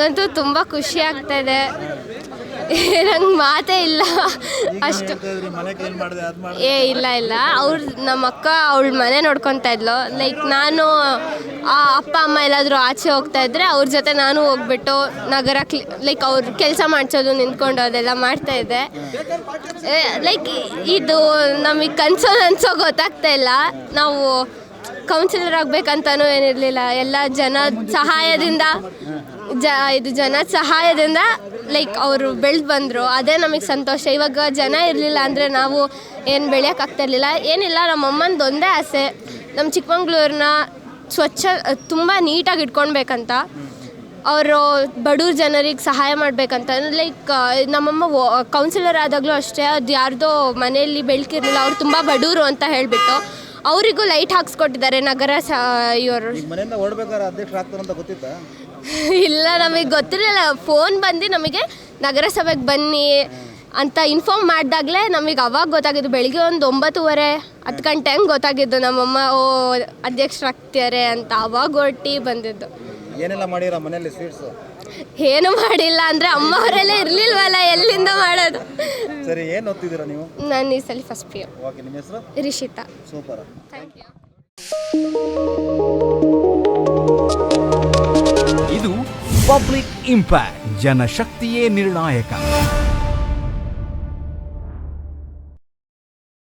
ನಂಗಂತೂ ತುಂಬ ಖುಷಿ ಆಗ್ತಾ ಇದೆ. ನಂಗೆ ಮಾತೇ ಇಲ್ಲ. ಅಷ್ಟು. ಏ ಇಲ್ಲ ಇಲ್ಲ. ಅವ್ರ ನಮ್ಮ ಅಕ್ಕ ಅವಳ ಮನೆ ನೋಡ್ಕೊತಾ ಇದ್ಲು. ಲೈಕ್ ನಾನು ಆ ಅಪ್ಪ ಅಮ್ಮ ಎಲ್ಲಾದರೂ ಆಚೆ ಹೋಗ್ತಾ ಇದ್ರೆ ಅವ್ರ ಜೊತೆ ನಾನು ಹೋಗ್ಬಿಟ್ಟು ನಗರ ಕ್ಲಿ ಲೈಕ್ ಅವ್ರ ಕೆಲಸ ಮಾಡಿಸೋದು ನಿಂತ್ಕೊಂಡು ಅದೆಲ್ಲ ಮಾಡ್ತಾ ಇದ್ದೆ. ಲೈಕ್ ಇದು ನಮಗೆ ಕನ್ಸೋ ಅನ್ಸೋ ಗೊತ್ತಾಗ್ತಾ ಇಲ್ಲ. ನಾವು ಕೌನ್ಸಿಲರ್ ಆಗ್ಬೇಕಂತನೂ ಏನಿರಲಿಲ್ಲ. ಎಲ್ಲ ಜನ ಸಹಾಯದಿಂದ, ಜ, ಇದು ಜನ ಸಹಾಯದಿಂದ ಲೈಕ್ ಅವರು ಬೆಳೆದು ಬಂದರು. ಅದೇ ನಮಗೆ ಸಂತೋಷ. ಇವಾಗ ಜನ ಇರಲಿಲ್ಲ ಅಂದರೆ ನಾವು ಏನು ಬೆಳೆಯೋಕ್ಕಾಗ್ತಾ ಇರಲಿಲ್ಲ ಏನಿಲ್ಲ ನಮ್ಮ ಅಮ್ಮಂದು ಒಂದೇ ಆಸೆ. ನಮ್ಮ ಚಿಕ್ಕಮಂಗ್ಳೂರನ್ನ ಸ್ವಚ್ಛ, ತುಂಬ ನೀಟಾಗಿ ಇಟ್ಕೊಳ್ಬೇಕಂತ ಅವರು ಬಡವ್ರ ಜನರಿಗೆ ಸಹಾಯ ಮಾಡಬೇಕಂತ. ಲೈಕ್ ನಮ್ಮಮ್ಮ ಕೌನ್ಸಿಲರ್ ಆದಾಗಲೂ ಅಷ್ಟೇ. ಅದು ಯಾರ್ದೋ ಮನೆಯಲ್ಲಿ ಬೆಳಕಿರಲಿಲ್ಲ ಅವ್ರು ತುಂಬ ಬಡವರು ಅಂತ ಹೇಳಿಬಿಟ್ಟು. ಅವರಿಗೂ ಲೈಟ್ ಹಾಕ್ಸ್ಕೊಟ್ಟಿದ್ದಾರೆ ನಗರ ಸ ಇವರು. ಈಗ ಮನೆಯಿಂದ ಓಡ್ಬೇಕಾದ್ರೆ ಅಧ್ಯಕ್ಷರು ಆಗ್ತಾರಂತ ಗೊತ್ತಿತ್ತ? ಇಲ್ಲ ನಮಗೆ ಗೊತ್ತಿರಲಿಲ್ಲ. ಫೋನ್ ಬಂದು ನಮಗೆ ನಗರಸಭೆಗೆ ಬನ್ನಿ ಅಂತ ಇನ್ಫಾರ್ಮ್ ಮಾಡಿದಾಗಲೇ ನಮಗೆ ಅವಾಗ ಗೊತ್ತಾಗಿದ್ದು ಬೆಳಿಗ್ಗೆ ಒಂದು ಒಂಬತ್ತುವರೆ ಹತ್ತು ಗಂಟೆ ಹಂಗೆ ಗೊತ್ತಾಗಿದ್ದು ನಮ್ಮಮ್ಮ ಓ ಅಧ್ಯಕ್ಷರಾಗ್ತಿದ್ದಾರೆ ಅಂತ ಅವಾಗ ಹೊರಟಿ ಬಂದಿದ್ದು. ಏನೆಲ್ಲ ಮಾಡಿರ ಮನೆಯಲ್ಲಿ ಸ್ವೀಟ್ಸ್ ಏನು ಮಾಡಿಲ್ಲ ಅಂದ್ರೆ ಅಮ್ಮ ಅವರೆಲ್ಲ ಇರ್ಲಿಲ್ವಲ್ಲ ಎಲ್ಲಿಂದ ಮಾಡೋದು? ಸರಿ ಏನು ಓದ್ತಿದ್ದೀರಾ ನೀವು? ನಾನು ಈ ಸಲ ಫಸ್ಟ್ ಪಿ ಓಕೆ ನಿಮ್ಮ ಹೆಸರು? ರಿಷಿತಾ. ಸೂಪರ್ ಥ್ಯಾಂಕ್ ಯು ಇದು ಪಬ್ಲಿಕ್ ಇಂಪ್ಯಾಕ್ಟ್ ಜನಶಕ್ತಿಯೇ ನಿರ್ಣಾಯಕ.